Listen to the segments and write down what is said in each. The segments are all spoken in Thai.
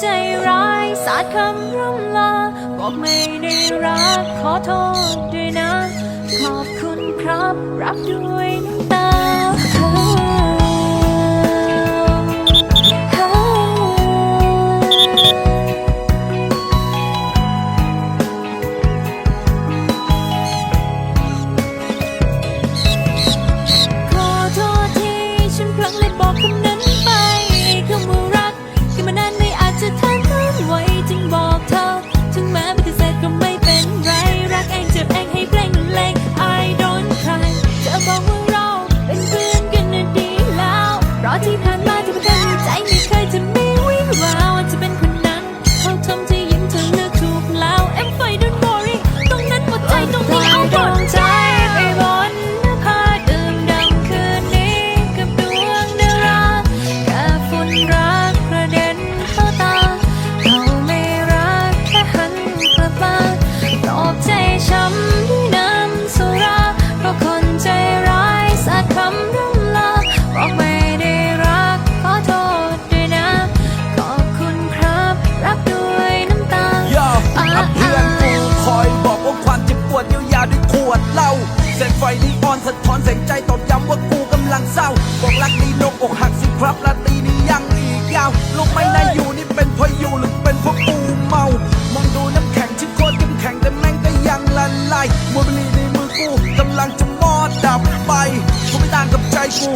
ใจร้ายสาดคำร่ำลา บอกไม่ได้รักขอโทษด้วยนะ ขอบคุณครับ รักด้วยนะ আজি เสียงใจตอบย้ำว่ากูกำลังเศร้า บอกรักดีนกอกหักสิครับลาตีนี้ยังอีกยาวลูกไม่นายอยู่นี่เป็นพออยู่หรือเป็นเพราะกูเมามองดูน้ำแข็งที่โคตรเข้มแข็งแต่แม่งก็ยังละลายมือบุหรี่ในมือกูกำลังจะมอดดับไปกูไม่ต่างกับใจกู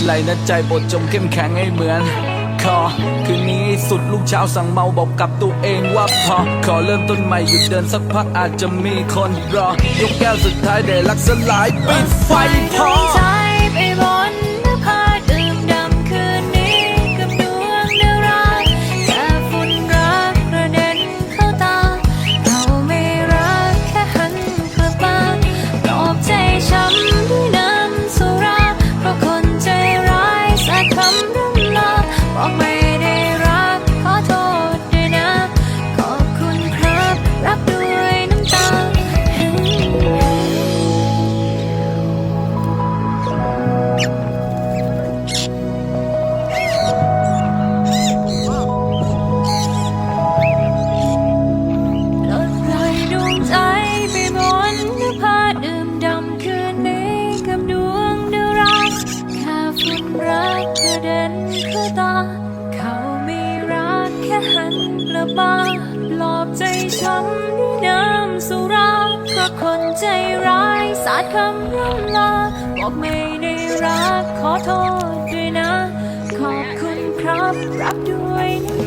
เป็นไรนะใจบทจมเข้มแข็งให้เหมือนคอคืนนี้สุดลูกเช้าสั่งเมาบอกกับตัวเองว่าพอ ขอเริ่มต้นใหม่หยุดเดินสักพักอาจจะมีคนรอ ยกแก้วสุดท้ายได้รักสลายปิดไฟพอ ใจช้ำน้ำสุราเพราะคนใจร้ายสาดคำร่ำลาบอกไม่ได้รักขอโทษด้วยนะ ขอบคุณครับรับด้วยนะ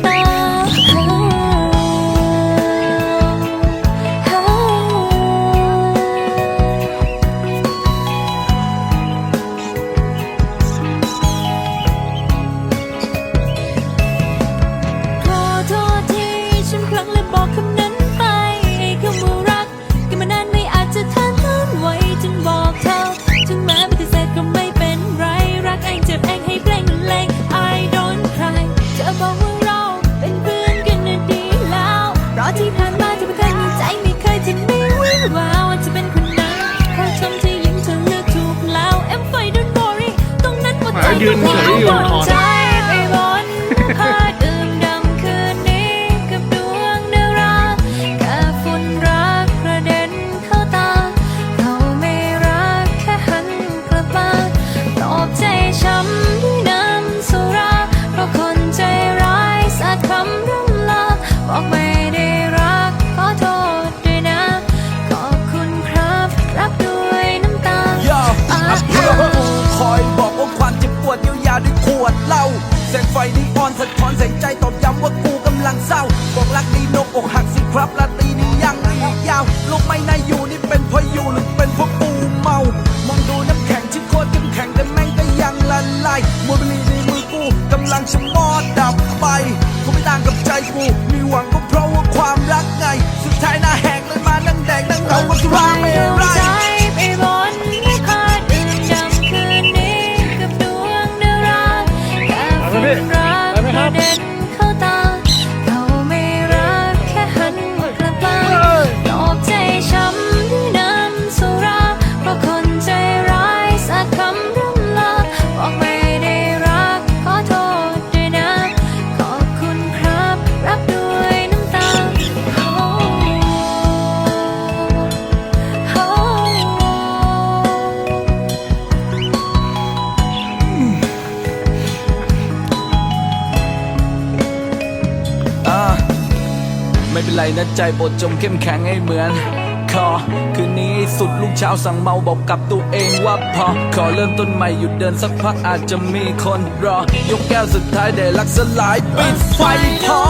你有女？ ดเล่าแสงไฟนีออนสะท้อนแสงใจตอบย้ำว่ากูกำลังเศร้าบอกรักดีนกอกหักสิครับลาตีนี้ยังอีกยาวลกไม่ในอยู่นี่เป็นเพราะอยู่หรือเป็นเพราะกูเมามองดูน้ำแข็งที่โคตรเข้มแข็งแต่แม่งก็ยังละลายมือบลีในมือกูกำลังจะมอดดับไปกูไม่ต่างกับใจกูมีหวังก็เพราะว่าความรักไง สุดท้ายหน้าแหกเลยมานั่งแดงนั่งเหงาก็สุรา กก ไม่เป็นไรนะใจบทจงเข้มแข็งให้เหมือนคอคืนนี้สุดลูกเช้าสั่งเมาบอกกับตัวเองว่าพอ ขอเริ่มต้นใหม่หยุดเดินสักพักอาจจะมีคนรอ ยกแก้วสุดท้ายได้รักสลายปิดไฟพอ